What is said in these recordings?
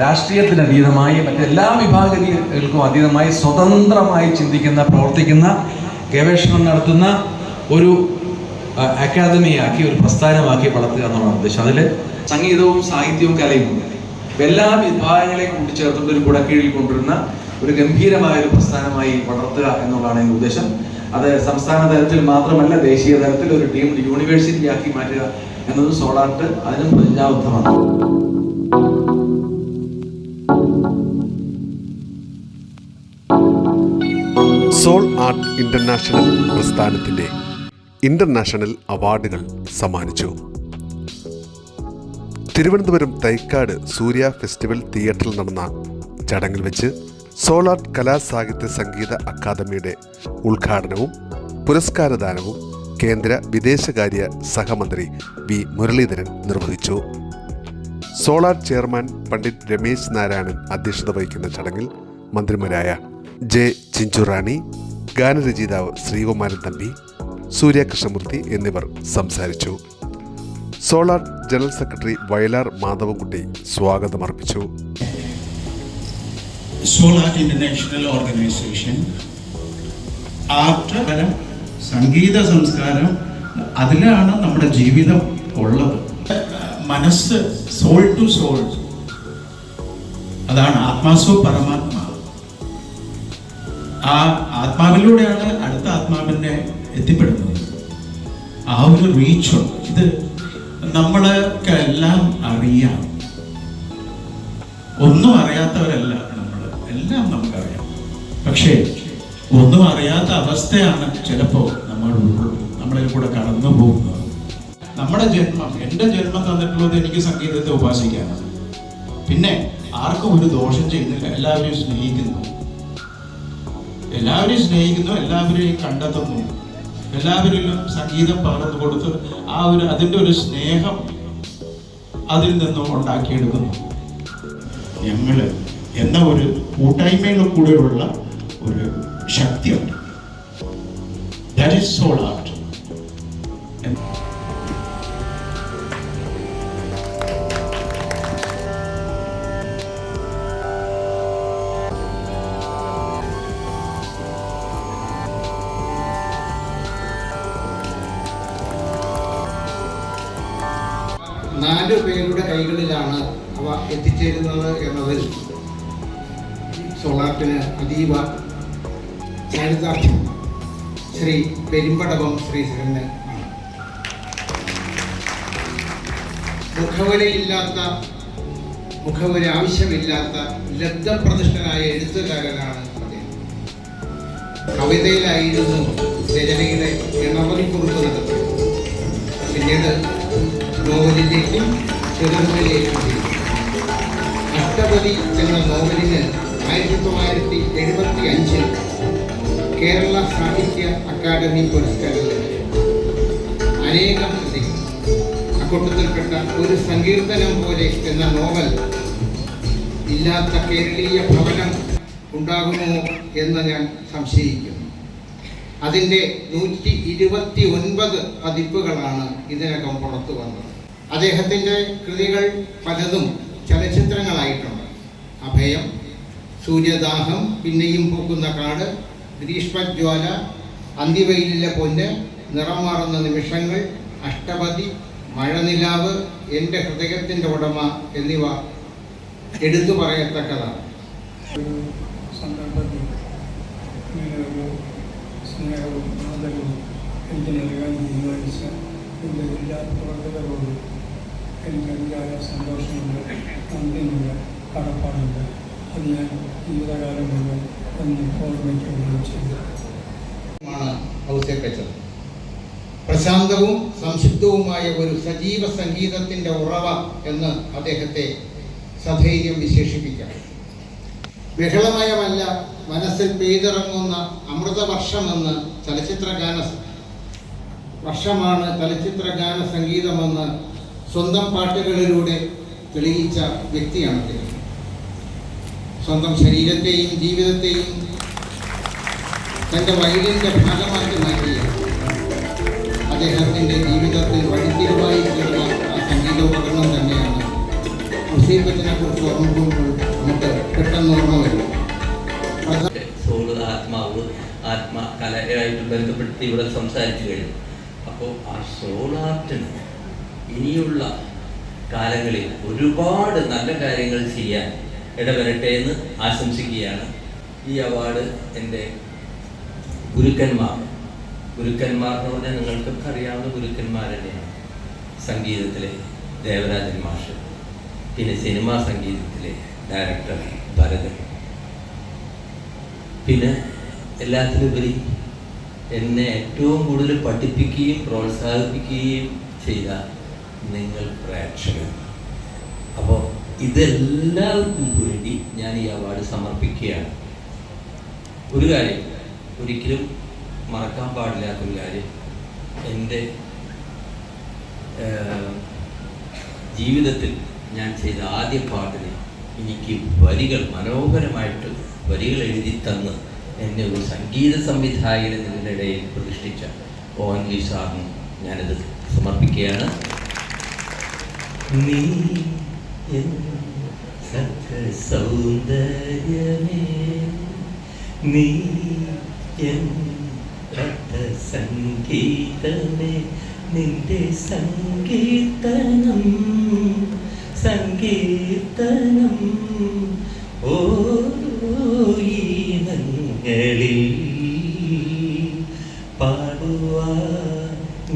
രാഷ്ട്രീയത്തിന് അതീതമായി മറ്റെല്ലാ വിഭാഗങ്ങൾക്കും അതീതമായി സ്വതന്ത്രമായി ചിന്തിക്കുന്ന പ്രവർത്തിക്കുന്ന ഗവേഷണം നടത്തുന്ന ഒരു അക്കാദമിയാക്കി ഒരു പ്രസ്ഥാനമാക്കി വളർത്തുക എന്നുള്ളതാണ് ഉദ്ദേശം. അതിൽ സംഗീതവും സാഹിത്യവും കലയും എല്ലാ വിഭാഗങ്ങളെയും കൂട്ടിച്ചേർത്തുകൊണ്ട് ഒരു കുടക്കീഴിൽ കൊണ്ടുവരുന്ന ഒരു ഗംഭീരമായ ഒരു പ്രസ്ഥാനമായി വളർത്തുക എന്നുള്ളതാണ് എന്റെ ഉദ്ദേശം. അത് സംസ്ഥാന തലത്തിൽ മാത്രമല്ല ദേശീയ തലത്തിൽ ഒരു ടീം യൂണിവേഴ്സിറ്റി ആക്കി മാറ്റുക എന്നത് സോളാർട്ട് അതിനും പ്രതിജ്ഞാബദ്ധമാണ് സോൾ ആർട്ട് ഇന്റർനാഷണൽ പ്രസ്ഥാനത്തിന്റെ ഇന്റർനാഷണൽ അവാർഡുകൾ സമ്മാനിച്ചു. തിരുവനന്തപുരം തൈക്കാട് സൂര്യ ഫെസ്റ്റിവൽ തിയേറ്ററിൽ നടന്ന ചടങ്ങിൽ വെച്ച് സോൾ സോളാർട്ട് കലാസാഹിത്യ സംഗീത അക്കാദമിയുടെ ഉദ്ഘാടനവും പുരസ്കാരദാനവും കേന്ദ്ര വിദേശകാര്യ സഹമന്ത്രി വി മുരളീധരൻ നിർവഹിച്ചു. സോളാർ ചെയർമാൻ പണ്ഡിറ്റ് രമേശ് നാരായണൻ അധ്യക്ഷത വഹിക്കുന്ന ചടങ്ങിൽ മന്ത്രിമാരായ ജെ ചിഞ്ചുറാണി ഗാനരചയിതാവ് ശ്രീകുമാരൻ തമ്പി സൂര്യ കൃഷ്ണമൂർത്തി എന്നിവർ സംസാരിച്ചു. Solar general secretary Vayalar Madhavankutty സ്വാഗതമർപ്പിച്ചു. Solar international organisation art സംഗീത സംസ്കാരം അതിലാണ് നമ്മുടെ ജീവിതം ഉള്ളത്. മനസ്സ് സോൾ ടു സോൾ അതാണ് ആത്മാസോ പരമാത്മാ ആ ആത്മാവിലൂടെയാണ് അടുത്ത ആത്മാവിനെ എത്തിപ്പെടുന്നത്. ആ ഒരു റീച്ചുണ്ട് ഇത് നമ്മൾക്ക് എല്ലാം അറിയാം. ഒന്നും അറിയാത്തവരല്ല നമ്മൾ. എല്ലാം നമുക്കറിയാം. പക്ഷേ ഒന്നും അറിയാത്ത അവസ്ഥയാണ് ചിലപ്പോൾ നമ്മൾ നമ്മളിൽ കൂടെ കടന്നു പോകുന്നത്. നമ്മുടെ ജന്മം എന്റെ ജന്മം തന്നിട്ടുള്ളത് എനിക്ക് സംഗീതത്തെ ഉപാസിക്കാനാണ്. പിന്നെ ആർക്കും ഒരു ദോഷം ചെയ്യുന്നില്ല. എല്ലാവരെയും സ്നേഹിക്കുന്നു. എല്ലാവരെയും സ്നേഹിക്കുന്നു എല്ലാവരെയും കണ്ടെത്തുന്നു. എല്ലാവരിലും സംഗീതം പകർന്നു കൊടുത്ത് ആ ഒരു അതിന്റെ ഒരു സ്നേഹം അതിൽ നിന്നും ഉണ്ടാക്കിയെടുക്കുന്നു. ഞങ്ങൾ എന്ന ഒരു കൂട്ടായ്മയിൽ കൂടെയുള്ള ഒരു ശക്തിയുണ്ട്. ദാറ്റ് ഈസ് സോൾ ആർട്ട് അതീവ ചാരിതാർത്ഥ്യം ശ്രീ പെരുമ്പടവം ശ്രീ ആണ്. മുഖവരയില്ലാത്ത മുഖവര ആവശ്യമില്ലാത്ത ലബ്ധപ്രതിഷ്ഠനായ എഴുത്തുകാരനാണ് അദ്ദേഹം. കവിതയിലായിരുന്നു രചനയുടെ ഇണവറിക്കുറിപ്പ് നടത്തുന്നത് പിന്നീട് നോവലിലേക്കും ചെറുപ്പിലേക്കും അഷ്ടപതി എന്ന നോവലിന് ആയിരത്തി തൊള്ളായിരത്തി എഴുപത്തി അഞ്ചിൽ കേരള സാഹിത്യ അക്കാദമി പുരസ്കാരം ലഭിച്ചു. അനേകം കൃതികൾ അക്കൂട്ടത്തിൽപ്പെട്ട ഒരു സങ്കീർത്തനം പോലെ എന്ന നോവൽ ഇല്ലാത്ത കേരളീയ ഭവനം ഉണ്ടാകുമോ എന്ന് ഞാൻ സംശയിക്കുന്നു. അതിന്റെ നൂറ്റി ഇരുപത്തി ഒൻപത് പതിപ്പുകളാണ് ഇതിനകം പുറത്തു വന്നത്. അദ്ദേഹത്തിന്റെ കൃതികൾ പലതും ചലച്ചിത്രങ്ങളായിട്ടുണ്ട്. അഭയം സൂര്യദാഹം പിന്നെയും പൂക്കുന്ന കാട് ഗ്രീഷ്മജ്വാല അന്തിവെയിലിലെ പൊന്ന് നിറം മാറുന്ന നിമിഷങ്ങൾ അഷ്ടപതി മഴനിലാവ് എന്റെ ഹൃദയത്തിന്റെ ഉടമ എന്നിവ എടുത്തു പറയത്തക്കതാണ്. സ്നേഹവും സന്തോഷമുണ്ട് നന്ദിയുണ്ട് കടപ്പാടുണ്ട്. ഞാൻ ജീവിതകാലം മുഴുവൻ എന്ന് ഓർമ്മിക്കുകയും ചെയ്തു പ്രശാന്തവും സംശുദ്ധവുമായ ഒരു സജീവ സംഗീതത്തിന്റെ ഉറവ എന്ന് അദ്ദേഹത്തെ സധൈര്യം വിശേഷിപ്പിക്കാം. ബഹളമയമല്ല മനസ്സിൽ പെയ്തിറങ്ങുന്ന അമൃതവർഷമെന്ന് ചലച്ചിത്രഗാന വർഷമാണ് ചലച്ചിത്രഗാന സംഗീതമെന്ന് സ്വന്തം പാട്ടുകളിലൂടെ തെളിയിച്ച വ്യക്തിയാണ് അദ്ദേഹം. സ്വന്തം ശരീരത്തെയും ജീവിതത്തെയും തന്റെ വൈദ്യന്റെ ഭാഗമാക്കി മാറ്റിയ അദ്ദേഹത്തിന്റെ ജീവിതത്തിൽ വഴിത്തിരിവായി തീർന്ന ആ സംഗീത ഉപകരണം തന്നെയാണ്. മുസീബത്തിനെ കുറിച്ച് ഓർമ്മിക്കുമ്പോൾ നമുക്ക് പെട്ടെന്ന് ഓർമ്മ വരും. ആത്മാവ് ആത്മാ കലയായിട്ട് ബന്ധപ്പെടുത്തി ഇവിടെ സംസാരിച്ചു കഴിഞ്ഞു. അപ്പോൾ ആ സോൾ ആർട്ടിന് ഇനിയുള്ള കാലങ്ങളിൽ ഒരുപാട് നല്ല കാര്യങ്ങൾ ചെയ്യാൻ ഇടവരട്ടെ എന്ന് ആശംസിക്കുകയാണ്. ഈ അവാർഡ് എന്റെ ഗുരുക്കന്മാർ. ഗുരുക്കന്മാർ എന്ന് പറഞ്ഞാൽ നിങ്ങൾക്കൊക്കെ അറിയാവുന്ന ഗുരുക്കന്മാർ തന്നെയാണ് സംഗീതത്തിലെ ദേവരാജൻ മാഷ് പിന്നെ സിനിമാ സംഗീതത്തിലെ ഡയറക്ടർ ഭരതൻ. പിന്നെ എല്ലാത്തിലുപരി എന്നെ ഏറ്റവും കൂടുതൽ പഠിപ്പിക്കുകയും പ്രോത്സാഹിപ്പിക്കുകയും ചെയ്ത നിങ്ങൾ പ്രേക്ഷകർ. അപ്പോൾ ഇതെല്ലാവർക്കും വേണ്ടി ഞാൻ ഈ അവാർഡ് സമർപ്പിക്കുകയാണ്. ഒരു കാര്യം ഒരിക്കലും മറക്കാൻ പാടില്ലാത്തൊരു കാര്യം. എന്റെ ജീവിതത്തിൽ ഞാൻ ചെയ്ത ആദ്യ പാട്ടിന് എനിക്ക് വരികൾ മനോഹരമായിട്ട് വരികൾ എഴുതി തന്ന് എന്നെ ഒരു സംഗീത സംവിധായകൻ എന്നതിനിടയിൽ പ്രതിഷ്ഠിച്ച വി സാറിന് ഞാനത് സമർപ്പിക്കുകയാണ്. നീ സൗന്ദര്യമേ നീ സംഗീതമേ നിന്റെ സംഗീതനം സങ്കീർത്തനം ഓരോ ഈണങ്ങളിൽ പാടുവാ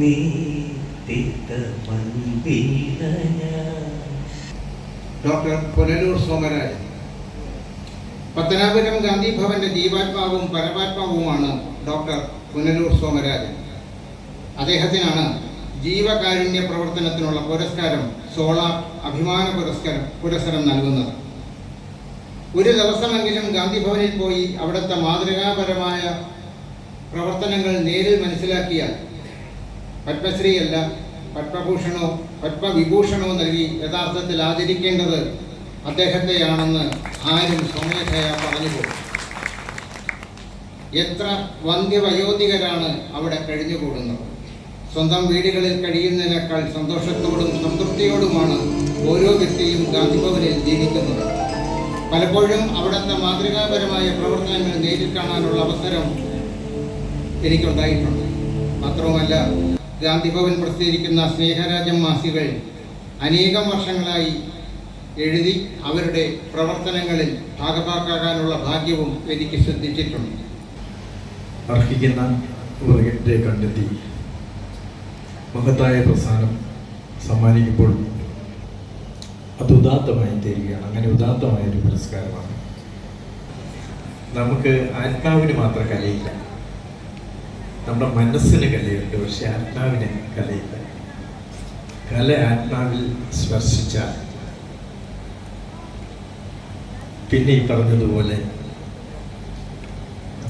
നീ തീർത്ത മന്ദിര ഞാൻ. ഡോക്ടർ പുനലൂർ സോമരാജൻ പത്തനാപുരം ഗാന്ധി ഭവന്റെ ജീവാത്മാവും പരമാത്മാവുമാണ് ഡോക്ടർ പുനലൂർ സോമരാജൻ അദ്ദേഹത്തിനാണ് ജീവകാരുണ്യ പ്രവർത്തനത്തിനുള്ള പുരസ്കാരം സോളാർ അഭിമാന പുരസ്കാരം പുരസ്കാരം നൽകുന്നത്. ഒരു ദിവസമെങ്കിലും ഗാന്ധി ഭവനിൽ പോയി അവിടുത്തെ മാതൃകാപരമായ പ്രവർത്തനങ്ങൾ നേരിൽ മനസ്സിലാക്കിയാൽ പത്മശ്രീയല്ല പത്മഭൂഷണോ പത്മവിഭൂഷണോ നൽകി യഥാർത്ഥത്തിൽ ആചരിക്കേണ്ടത് അദ്ദേഹത്തെയാണെന്ന് ആരും സ്വമേധയാ പറഞ്ഞു പോകും എത്ര വന്ധ്യവയോധികരാണ് അവിടെ കഴിഞ്ഞുകൂടുന്നത്. സ്വന്തം വീടുകളിൽ കഴിയുന്നതിനേക്കാൾ സന്തോഷത്തോടും സംതൃപ്തിയോടുമാണ് ഓരോ വ്യക്തിയും ഗാന്ധിഭവനിൽ ജീവിക്കുന്നത്. പലപ്പോഴും അവിടുത്തെ മാതൃകാപരമായ പ്രവർത്തനങ്ങൾ നേരിൽ കാണാനുള്ള അവസരം എനിക്കുണ്ടായിട്ടുണ്ട്. മാത്രവുമല്ല ഗാന്ധിഭവൻ പ്രസിദ്ധീകരിക്കുന്ന സ്നേഹരാജം മാസികൾ അനേകം വർഷങ്ങളായി എഴുതി അവരുടെ പ്രവർത്തനങ്ങളിൽ ഭാഗഭാക്കാകാനുള്ള ഭാഗ്യവും എനിക്ക് ശ്രദ്ധിച്ചിട്ടുണ്ട് അർഹിക്കുന്ന കണ്ടെത്തി. മഹത്തായ പ്രസ്ഥാനം സമ്മാനിക്കുമ്പോൾ അത് ഉദാത്തമായി തരികയാണ്. അങ്ങനെ ഉദാത്തമായ ഒരു പുരസ്കാരമാണ്. നമുക്ക് ആത്മാവിന് മാത്രം കലയില്ല. നമ്മുടെ മനസ്സിന് കലയുണ്ട്. പക്ഷെ ആത്മാവിന് കലയില്ല. കല ആത്മാവിൽ സ്പർശിച്ചാൽ പിന്നെ ഈ പറഞ്ഞതുപോലെ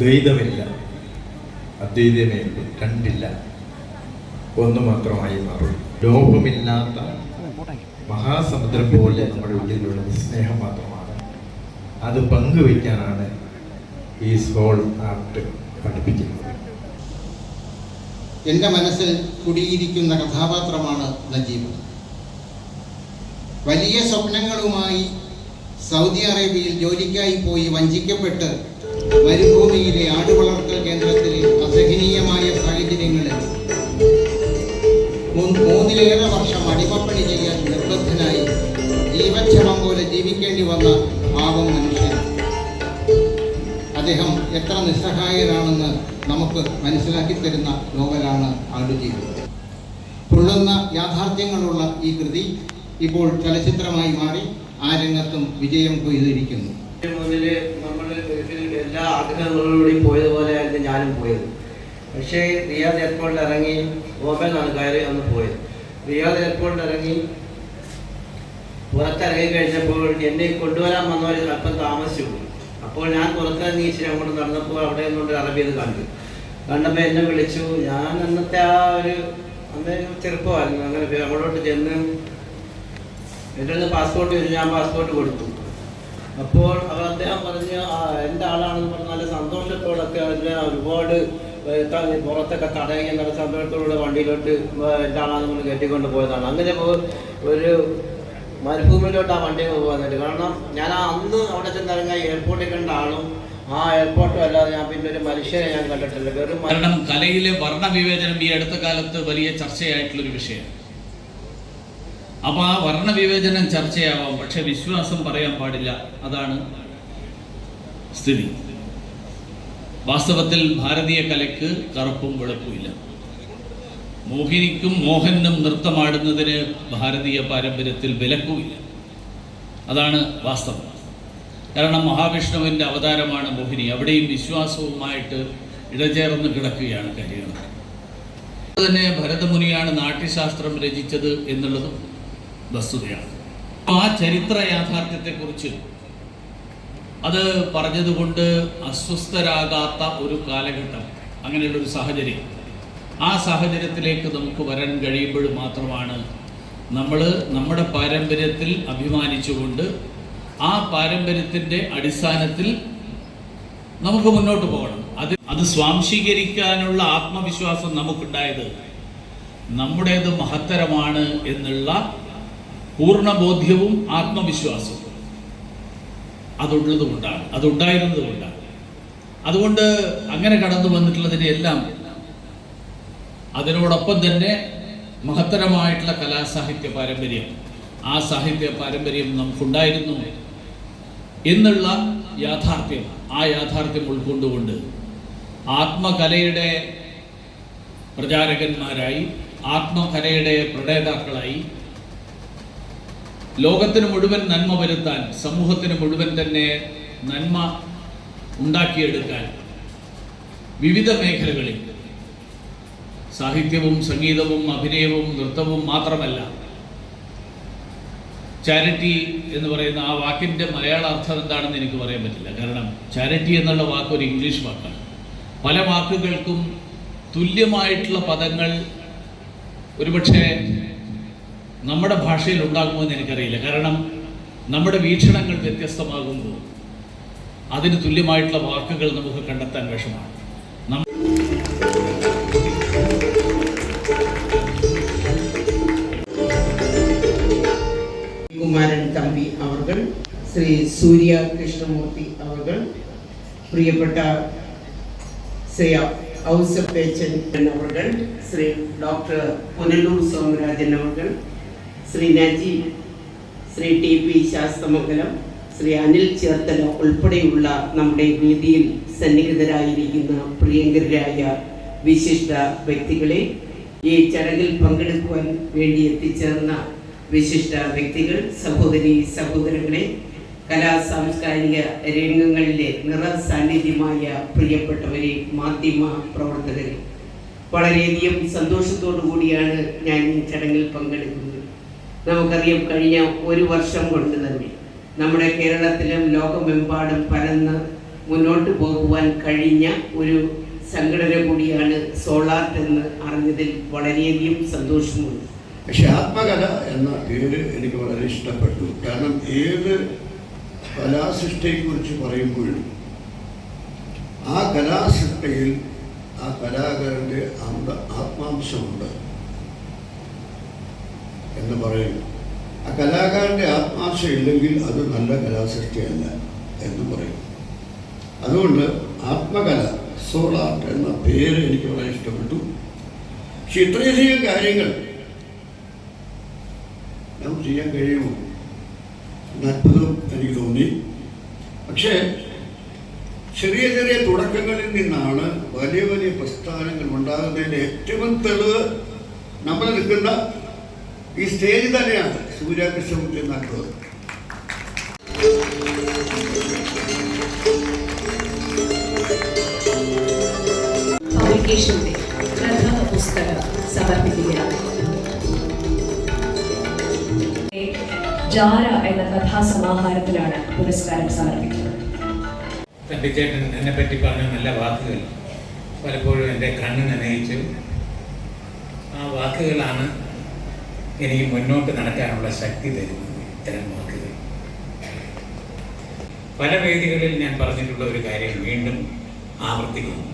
ദ്വൈതമില്ല അദ്വൈതമേ ഉള്ളൂ. രണ്ടില്ല. ഒന്ന് മാത്രമായി മാറും. ലോകമില്ലാത്ത മഹാസമുദ്രം പോലെ നമ്മുടെ ഉള്ളിലുള്ളത് സ്നേഹം മാത്രമാണ്. അത് പങ്കുവയ്ക്കാനാണ് ഈ സോൾ ആർട്ട് പഠിപ്പിക്കുന്നത്. എന്റെ മനസ്സിൽ കുടിയിരിക്കുന്ന കഥാപാത്രമാണ് നജീബ്. വലിയ സ്വപ്നങ്ങളുമായി സൗദി അറേബ്യയിൽ ജോലിക്കായി പോയി വഞ്ചിക്കപ്പെട്ട് മരുഭൂമിയിലെ ആടുവളർത്തൽ കേന്ദ്രത്തിൽ അസഹനീയമായ സാഹചര്യങ്ങളിൽ മൂന്നിലേറെ വർഷം അടിമപ്പണി ചെയ്യാൻ നിർബന്ധനായി ജീവക്ഷമം പോലെ ജീവിക്കേണ്ടി വന്ന പാവം മനുഷ്യൻ. അദ്ദേഹം എത്ര നിസ്സഹായനാണെന്ന് നമുക്ക് മനസ്സിലാക്കി തരുന്ന നോവലാണ് ആടുജീവിതം പൊള്ളുന്ന യാഥാർത്ഥ്യങ്ങളുള്ള ഈ കൃതി ഇപ്പോൾ ചലച്ചിത്രമായി മാറി ആ രംഗത്തും വിജയം കൊയ്തിരിക്കുന്നു. നമ്മൾ എല്ലാ ആഗ്രഹങ്ങളോടുകൂടി പോയതുപോലെയായിരുന്നു ഞാനും പോയത്. പക്ഷേ റിയാദ് എയർപോർട്ടിൽ ഇറങ്ങി ബോംബെന്നാണ് കയറി അന്ന് പോയത്. റിയാദ് എയർപോർട്ടിൽ ഇറങ്ങി പുറത്തിറങ്ങി കഴിഞ്ഞപ്പോൾ എന്നെ കൊണ്ടുവരാൻ വന്നവർ അല്പം താമസിച്ചു. അപ്പോൾ ഞാൻ പുറത്തുനിന്ന് ഇച്ചിരി അങ്ങോട്ട് നടന്നപ്പോൾ അവിടെ നിന്നുകൊണ്ട് അറബി അത് കണ്ടു. കണ്ടപ്പോൾ എന്നെ വിളിച്ചു ഞാൻ അന്നത്തെ ആ ഒരു അന്ന് ചെറുപ്പമായിരുന്നു. അങ്ങനെ അങ്ങോട്ട് ചെന്ന് എന്റെ അടുത്ത് പാസ്പോർട്ട് വരും ഞാൻ പാസ്പോർട്ട് കൊടുത്തു. അപ്പോൾ അവർ അദ്ദേഹം പറഞ്ഞ് "ആ, എന്റെ ആളാണെന്ന് പറഞ്ഞാൽ നല്ല സന്തോഷത്തോടൊക്കെ അതിനെ ഒരുപാട് പുറത്തൊക്കെ തടയുന്ന സന്തോഷത്തോടെ വണ്ടിയിലോട്ട് എന്റെ ആളാണെന്ന് പറഞ്ഞ് കെട്ടിക്കൊണ്ട് പോയതാണ്. അങ്ങനെ ഒരു മരുഭൂമിയിലോട്ട് ആ വണ്ടി വന്നിട്ട് കാരണം ഞാൻ ആ അന്ന് അവിടെ ചെന്നിറങ്ങിയ എയർപോർട്ടിൽ കണ്ട ആളും ആ എയർപോർട്ടും അല്ലാതെ ഞാൻ പിന്നെ ഒരു മനുഷ്യനെ ഞാൻ കണ്ടിട്ടില്ല. വെറും കാരണം കലയിലെ വർണവിവേചനം ഈ അടുത്ത കാലത്ത് വലിയ ചർച്ചയായിട്ടുള്ള ഒരു വിഷയമാണ് അപ്പോൾ ആ വർണവിവേചനം ചർച്ചയാവാം. പക്ഷെ വിശ്വാസം പറയാൻ പാടില്ല. അതാണ് സ്ഥിതി. വാസ്തവത്തിൽ ഭാരതീയ കലയ്ക്ക് കറുപ്പും വെളുപ്പുമില്ല മോഹിനിക്കും മോഹനും നൃത്തമാടുന്നതിന് ഭാരതീയ പാരമ്പര്യത്തിൽ വിലക്കുമില്ല അതാണ് വാസ്തവം. കാരണം മഹാവിഷ്ണുവിന്റെ അവതാരമാണ് മോഹിനി. അവിടെയും വിശ്വാസവുമായിട്ട് ഇടചേർന്ന് കിടക്കുകയാണ് കാര്യങ്ങൾ തന്നെ ഭരതമുനിയാണ് നാട്യശാസ്ത്രം രചിച്ചത് എന്നുള്ളതും വസ്തുതയാണ്. ആ ചരിത്ര യാഥാർത്ഥ്യത്തെക്കുറിച്ച് അത് പറഞ്ഞതുകൊണ്ട് അസ്വസ്ഥരാകാത്ത ഒരു കാലഘട്ടം അങ്ങനെയുള്ളൊരു സാഹചര്യം. ആ സാഹചര്യത്തിലേക്ക് നമുക്ക് വരാൻ കഴിയുമ്പോൾ മാത്രമാണ് നമ്മൾ നമ്മുടെ പാരമ്പര്യത്തിൽ അഭിമാനിച്ചുകൊണ്ട് ആ പാരമ്പര്യത്തിന്റെ അടിസ്ഥാനത്തിൽ നമുക്ക് മുന്നോട്ട് പോകണം. അത് അത് സ്വാംശീകരിക്കാനുള്ള ആത്മവിശ്വാസം നമുക്കുണ്ടായത് നമ്മുടേത് മഹത്തരമാണ് എന്നുള്ള പൂർണബോധ്യവും ആത്മവിശ്വാസവും അതുള്ളത് കൊണ്ടാണ് അതുണ്ടായിരുന്നത് കൊണ്ടാണ് അതുകൊണ്ട് അങ്ങനെ കടന്നു വന്നിട്ടുള്ളതിനെ എല്ലാം അതിനോടൊപ്പം തന്നെ മഹത്തരമായിട്ടുള്ള കലാസാഹിത്യ പാരമ്പര്യം. ആ സാഹിത്യ പാരമ്പര്യം നമുക്കുണ്ടായിരുന്നു എന്നുള്ള യാഥാർത്ഥ്യം ആ യാഥാർത്ഥ്യം ഉൾക്കൊണ്ടുകൊണ്ട് ആത്മകലയുടെ പ്രചാരകന്മാരായി ആത്മകലയുടെ പ്രണേതാക്കളായി ലോകത്തിന് മുഴുവൻ നന്മ വരുത്താൻ സമൂഹത്തിന് മുഴുവൻ തന്നെ നന്മ ഉണ്ടാക്കിയെടുക്കാൻ വിവിധ മേഖലകളിൽ സാഹിത്യവും സംഗീതവും അഭിനയവും നൃത്തവും മാത്രമല്ല ചാരിറ്റി എന്ന് പറയുന്ന ആ വാക്കിന്റെ മലയാള അർത്ഥം എന്താണെന്ന് എനിക്ക് പറയാൻ പറ്റില്ല. കാരണം ചാരിറ്റി എന്നുള്ള വാക്ക് ഒരു ഇംഗ്ലീഷ് വാക്കാണ്. പല വാക്കുകൾക്കും തുല്യമായിട്ടുള്ള പദങ്ങൾ ഒരുപക്ഷെ നമ്മുടെ ഭാഷയിൽ ഉണ്ടാകുമോ എന്ന് എനിക്കറിയില്ല. കാരണം നമ്മുടെ വീക്ഷണങ്ങൾ വ്യത്യസ്തമാകുമ്പോൾ അതിന് തുല്യമായിട്ടുള്ള വാക്കുകൾ നമുക്ക് കണ്ടെത്താൻ വിഷമാണ് ശ്രീ സൂര്യ കൃഷ്ണമൂർത്തി അവർ പ്രിയപ്പെട്ട ശ്രീ ഔസപ്പേച്ചൻ അവർ ശ്രീ ഡോക്ടർ പുനലൂർ സോമരാജൻ അവർ ശ്രീ നജീബ് ശ്രീ ടി പി ശാസ്തമംഗലം ശ്രീ അനിൽ ചേർത്തല ഉൾപ്പെടെയുള്ള നമ്മുടെ വേദിയിൽ സന്നിഹിതരായിരിക്കുന്ന പ്രിയങ്കരായ വിശിഷ്ട വ്യക്തികളെ ഈ ചടങ്ങിൽ പങ്കെടുക്കുവാൻ വേണ്ടി എത്തിച്ചേർന്ന വിശിഷ്ട വ്യക്തികൾ സഹോദരി സഹോദരങ്ങളെ കലാ സാംസ്കാരിക രംഗങ്ങളിലെ നിറ സാന്നിധ്യമായ പ്രിയപ്പെട്ടവരെ മാധ്യമ പ്രവർത്തകരെ വളരെയധികം സന്തോഷത്തോടു കൂടിയാണ് ഞാൻ ഈ ചടങ്ങിൽ പങ്കെടുക്കുന്നത്. നമുക്കറിയാം കഴിഞ്ഞ ഒരു വർഷം കൊണ്ട് തന്നെ നമ്മുടെ കേരളത്തിലും ലോകമെമ്പാടും പരന്ന് മുന്നോട്ട് പോകുവാൻ കഴിഞ്ഞ ഒരു സംഘടന കൂടിയാണ് സോളാർട്ട് എന്ന് അറിഞ്ഞതിൽ വളരെയധികം സന്തോഷമുണ്ട്. പക്ഷെ ആത്മകഥ എന്ന പേര് എനിക്ക് വളരെ ഇഷ്ടപ്പെട്ടു. കാരണം ഏത് കലാസൃഷ്ടിയെക്കുറിച്ച് പറയുമ്പോഴും ആ കലാസൃഷ്ടിയിൽ ആ കലാകാരന്റെ അന്ത ആത്മാംശമുണ്ട് എന്ന് പറയുന്നു ആ കലാകാരന്റെ ആത്മാംശം ഇല്ലെങ്കിൽ അത് നല്ല കലാസൃഷ്ടിയല്ല എന്ന് പറയും. അതുകൊണ്ട് ആത്മകല സോൾ ആർട്ട് എന്ന പേര് എനിക്ക് വളരെ ഇഷ്ടപ്പെട്ടു. പക്ഷെ ഇത്രയധികം കാര്യങ്ങൾ നമുക്ക് ചെയ്യാൻ കഴിയുമോ? അത്ഭുതം എനിക്ക് തോന്നി. പക്ഷേ ചെറിയ ചെറിയ തുടക്കങ്ങളിൽ നിന്നാണ് വലിയ വലിയ പ്രസ്ഥാനങ്ങൾ ഉണ്ടാകുന്നതിന്റെ ഏറ്റവും തെളിവ് നമ്മൾ നിൽക്കുന്ന ഈ സ്റ്റേജ് തന്നെയാണ് സൂര്യാകൃഷ്ണമൂർത്തി നാട്ടുള്ളത് പബ്ലിക്കേഷന്റെ പ്രഥമ പുസ്തകം സമർപ്പിക്കുകയാണ്. ജാര എന്ന കഥാസമാഹാരത്തിലാണ് പുരസ്കാരം സമർപ്പിക്കുന്നത്. തമ്പിച്ചേട്ടൻ എന്നെ പറ്റി പറഞ്ഞ നല്ല വാക്കുകൾ പലപ്പോഴും എന്റെ കണ്ണ് നനയിച്ചു. ആ വാക്കുകളാണ് എനിക്ക് മുന്നോട്ട് നടക്കാനുള്ള ശക്തി തരുന്നത് ഇത്തരം വാക്കുകൾ. പല വേദികളിൽ ഞാൻ പറഞ്ഞിട്ടുള്ള ഒരു കാര്യം വീണ്ടും ആവർത്തിക്കുന്നു.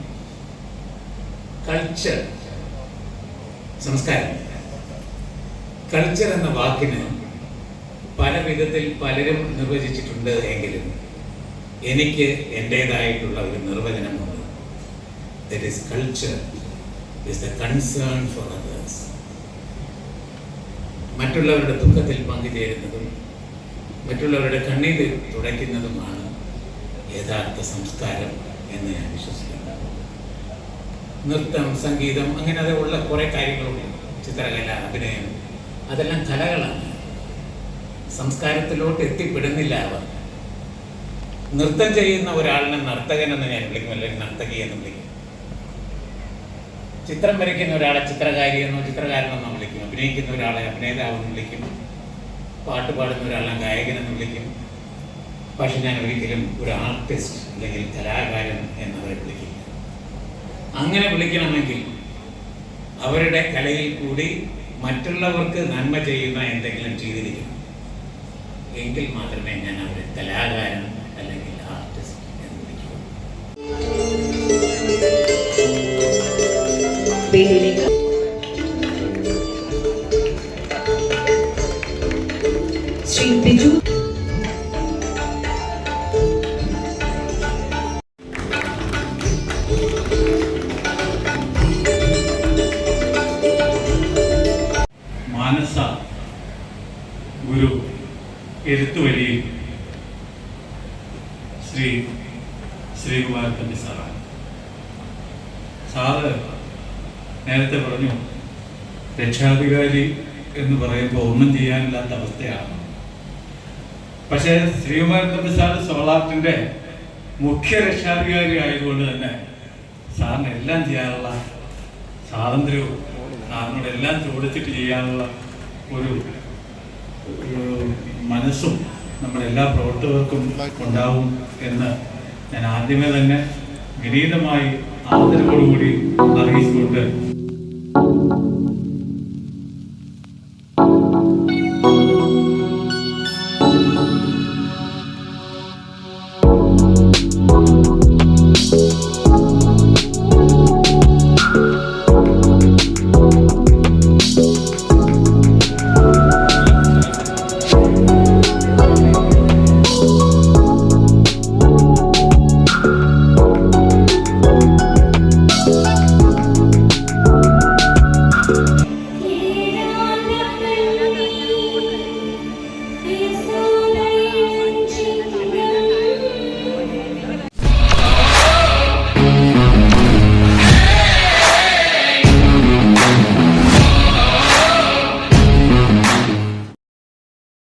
കൾച്ചർ സംസ്കാരം. കൾച്ചർ എന്ന വാക്കിന് പല വിധത്തിൽ പലരും നിർവചിച്ചിട്ടുണ്ട് എങ്കിലും എനിക്ക് എന്റേതായിട്ടുള്ള ഒരു നിർവചനമുണ്ട് that is culture is the concern for others മറ്റുള്ളവരുടെ ദുഃഖത്തിൽ പങ്കുചേരുന്നതും മറ്റുള്ളവരുടെ കണ്ണീര് തുടയ്ക്കുന്നതുമാണ് യഥാർത്ഥ സംസ്കാരം എന്ന് ഞാൻ വിശ്വസിക്കുന്നു. നൃത്തം സംഗീതം അങ്ങനെ അതുള്ള കുറേ കാര്യങ്ങളുണ്ട്. ചിത്രകല അഭിനയം അതെല്ലാം കലകളാണ്. സംസ്കാരത്തിലോട്ട് എത്തിപ്പെടുന്നില്ല അവർ. നൃത്തം ചെയ്യുന്ന ഒരാളിനെ നർത്തകൻ എന്ന് ഞാൻ വിളിക്കും അല്ലെങ്കിൽ നർത്തകി എന്ന് വിളിക്കും. ചിത്രം വരയ്ക്കുന്ന ഒരാളെ ചിത്രകാരി എന്നോ ചിത്രകാരനെന്നോ വിളിക്കും. അഭിനയിക്കുന്ന ഒരാളെ അഭിനേതാവെന്ന് വിളിക്കും. പാട്ട് പാടുന്ന ഒരാളെ ഗായകൻ എന്ന് വിളിക്കും. പക്ഷെ ഞാൻ ഒരിക്കലും ഒരു ആർട്ടിസ്റ്റ് അല്ലെങ്കിൽ കലാകാരൻ എന്നവരെ വിളിക്കില്ല. അങ്ങനെ വിളിക്കണമെങ്കിൽ അവരുടെ കലയിൽ കൂടി മറ്റുള്ളവർക്ക് നന്മ ചെയ്യുന്ന എന്തെങ്കിലും ചെയ്തിരിക്കണം. എങ്കിൽ മാത്രമേ ഞാൻ അവരെ കലാകാരൻ അല്ലെങ്കിൽ ആർട്ടിസ്റ്റ് എന്ന് വിളിക്കൂ. എഴുത്തുവഴിയിൽ ശ്രീ ശ്രീകുമാർ തമ്പി സാറാണ് സാറ് നേരത്തെ പറഞ്ഞു രക്ഷാധികാരി എന്ന് പറയുമ്പോൾ ഒന്നും ചെയ്യാനില്ലാത്ത അവസ്ഥയാണ്. പക്ഷേ ശ്രീകുമാരൻ തമ്പി സാറ് സോളാർട്ടിന്റെ മുഖ്യ രക്ഷാധികാരി ആയതുകൊണ്ട് തന്നെ സാറിന് എല്ലാം ചെയ്യാനുള്ള സ്വാതന്ത്ര്യവും സാറിനോട് എല്ലാം ചോദിച്ചിട്ട് ചെയ്യാനുള്ള ഒരു മനസ്സും നമ്മുടെ എല്ലാ പ്രവർത്തകർക്കും ഉണ്ടാവും എന്ന് ഞാൻ ആദ്യമേ തന്നെ വിനീതമായി ആദരവോടുകൂടി അറിയിച്ചുകൊണ്ട്